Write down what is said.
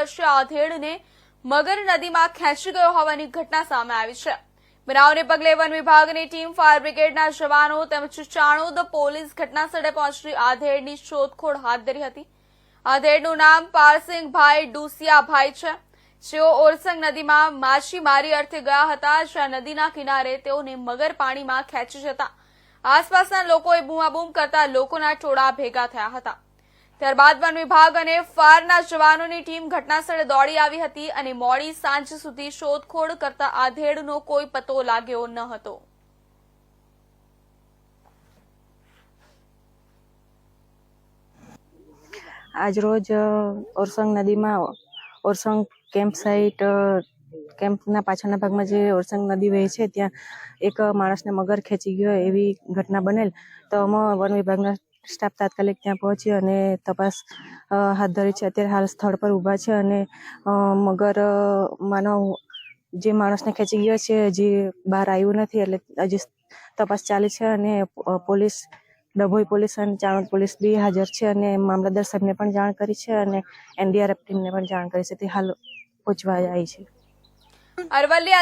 વર્ષીય આધેડને મગર નદીમાં ખેંચી ગયો હોવાની ઘટના સામે આવી છે. બનાવને પગલે વન વિભાગની ટીમ ફાયર બ્રિગેડના જવાનો તેમજ ચાણોદ પોલીસ ઘટનાસ્થળે પહોંચી આધેડની શોધખોળ હાથ ધરી હતી. આધેડનું નામ પારસિંગભાઈ ડુસિયાભાઈ છે. જેઓ ઓરસંગ નદીમાં માછીમારી અર્થે ગયા હતા, જ્યાં નદીના કિનારે તેઓને મગર પાણીમાં ખેંચી જતા. આસપાસના લોકોએ બૂમાબૂમ કરતા લોકોના ટોળા ભેગા થયા હતા. ત્યારબાદ વન વિભાગ અને ફાયરના જવાનોની ટીમ ઘટનાસ્થળે દોડી આવી હતી અને મોડી સાંજ સુધી શોધખોળ કરતા આધેડનો કોઈ પતો લાગ્યો ન હતો. આજરોજ ઓરસંગ નદીમાં, ઓરસંગ કેમ્પ સાઇટ કેમ્પના પાછળના ભાગમાં જે ઓરસંગ નદી વહે છે, ત્યાં એક માણસને મગર ખેંચી ગયો એવી ઘટના બનેલ. તો અમે વન વિભાગના સ્ટાફ તાત્કાલિક ત્યાં પહોંચી અને તપાસ હાથ ધરી છે. અત્યારે હાલ સ્થળ પર ઊભા છે અને મગર માનો જે માણસને ખેંચી ગયો છે, હજી બહાર આવ્યું નથી એટલે હજી તપાસ ચાલે છે અને પોલીસ, ડભોઈ પોલીસ અને ચાણોદ પોલીસ બી હાજર છે અને મામલતદાર સાહેબને પણ જાણ કરી છે અને એનડીઆરએફ ટીમને પણ જાણ કરી છે. તે હાલ પહોંચવા આવી છે. અરવલ્લી